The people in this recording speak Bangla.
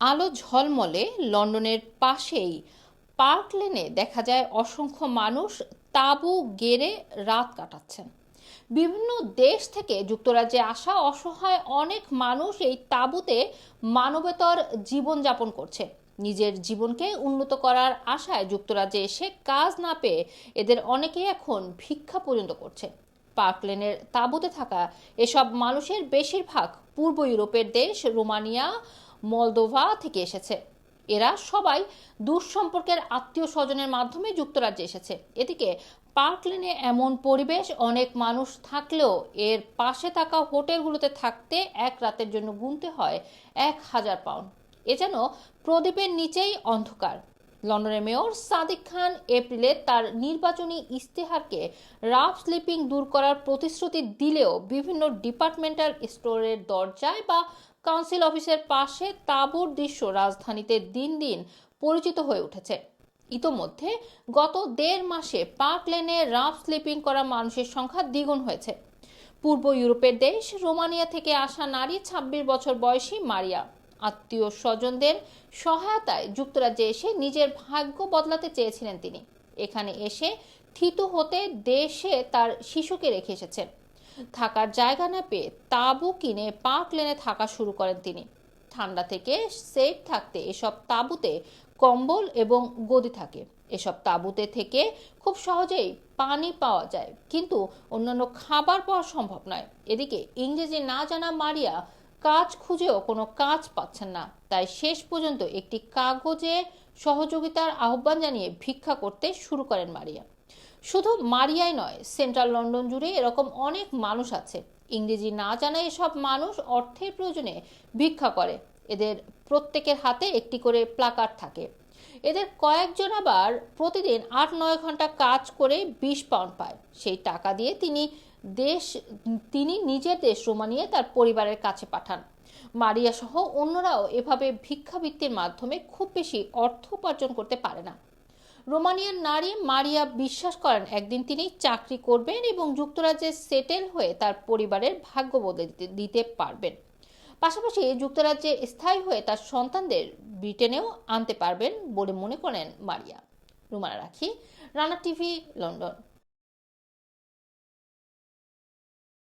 আলো ঝলমলে লন্ডনের পাশেই। পার্ক লেনে দেখা যায় অসংখ্য মানুষ তাঁবু গেড়ে রাত কাটাচ্ছেন। বিভিন্ন দেশ থেকে যুক্তরাজ্যে আসা অসহায় অনেক মানুষ এই তাঁবুতে মানবেতর জীবনযাপন করছে। নিজের জীবনকে উন্নত করার আশায় যুক্তরাজ্যে এসে কাজ না পেয়ে এদের অনেকেই এখন ভিক্ষা পর্যন্ত করছে। পার্ক লেনের তাঁবুতে থাকা এসব মানুষের বেশিরভাগ পূর্ব ইউরোপের দেশ, রোমানিয়া মলদোভা থেকে এসেছে। এরা সবাই দুঃসম্পর্কের আত্মীয় স্বজনের মাধ্যমে যুক্তরাজ্যে এসেছে। এদিকে পার্ক লেনে এমন পরিবেশ, অনেক মানুষ থাকলেও এর পাশে থাকা হোটেলগুলোতে থাকতে এক রাতের জন্য গুনতে হয় এক হাজার পাউন্ড। এ যেন প্রদীপের নিচেই অন্ধকার। লন্ডনের মেয়র সাদিক খান এপ্রিলে তার নির্বাচনী ইস্তেহারকে রাফ স্লিপিং দূর করার প্রতিশ্রুতি দিলেও বিভিন্ন ডিপার্টমেন্টাল স্টোরের দরজায় বা কাউন্সিল অফিসের পাশে তাঁবুর দৃশ্য রাজধানীতে দিন দিন পরিচিত হয়ে উঠেছে। ইতোমধ্যে গত দেড় মাসে পার্ক লেনে রাফ স্লিপিং করা মানুষের সংখ্যা দ্বিগুণ হয়েছে। পূর্ব ইউরোপের দেশ রোমানিয়া থেকে আসা নারী ছাব্বিশ বছর বয়সী মারিয়া। আত্মীয় স্বজনদের সহায়তায় যুক্তরাজ্যে এসে নিজের ভাগ্য বদলাতে চেয়েছিলেন তিনি। এখানে এসে থিতু হতে দেশে তার শিশুকে রেখে এসেছেন থাকার জায়গা না পেয়ে তাঁবু কিনে পার্ক লেনে থাকা শুরু করেন তিনি। ঠান্ডা থেকে সেফ থাকতে এসব তাঁবুতে কম্বল এবং গদি থাকে। এসব তাঁবুতে থেকে খুব সহজেই পানি পাওয়া যায়। কিন্তু অন্যান্য খাবার পাওয়া সম্ভব নয়। এদিকে ইংরেজি না জানা মারিয়া কাজ খুঁজেও কোনো কাজ পাচ্ছেন না। তাই শেষ পর্যন্ত একটি কাগজে সহযোগিতার আহ্বান জানিয়ে ভিক্ষা করতে শুরু করেন মারিয়া। শুধু মারিয়াই নয়, সেন্ট্রাল লন্ডন জুড়ে এরকম অনেক মানুষ আছে। ইংরেজি না জানা এসব মানুষ অর্থের প্রয়োজনে ভিক্ষা করে। এদের প্রত্যেকের হাতে একটি করে প্লাকার্ড থাকে। এদের কয়েকজন আবার প্রতিদিন আট নয় ঘণ্টা কাজ করে বিশ পাউন্ড পায়। সেই টাকা দিয়ে তিনি দেশ, তিনি নিজের দেশ রোমানিয়ে তার পরিবারের কাছে পাঠান। মারিয়া সহ অন্যরাও এভাবে ভিক্ষাবৃত্তির মাধ্যমে খুব বেশি অর্থ উপার্জন করতে পারে না। রোমানিয়ার নারী মারিয়া বিশ্বাস করেন একদিন তিনি চাকরি করবেন এবং যুক্তরাজ্যে সেটেল হয়ে তার পরিবারের ভাগ্য বদলে দিতে পারবেন। পাশাপাশি যুক্তরাজ্যে স্থায়ী হয়ে তার সন্তানদের ব্রিটেনেও আনতে পারবেন বলে মনে করেন মারিয়া। রুমানা রাখি, রানা টিভি, লন্ডন।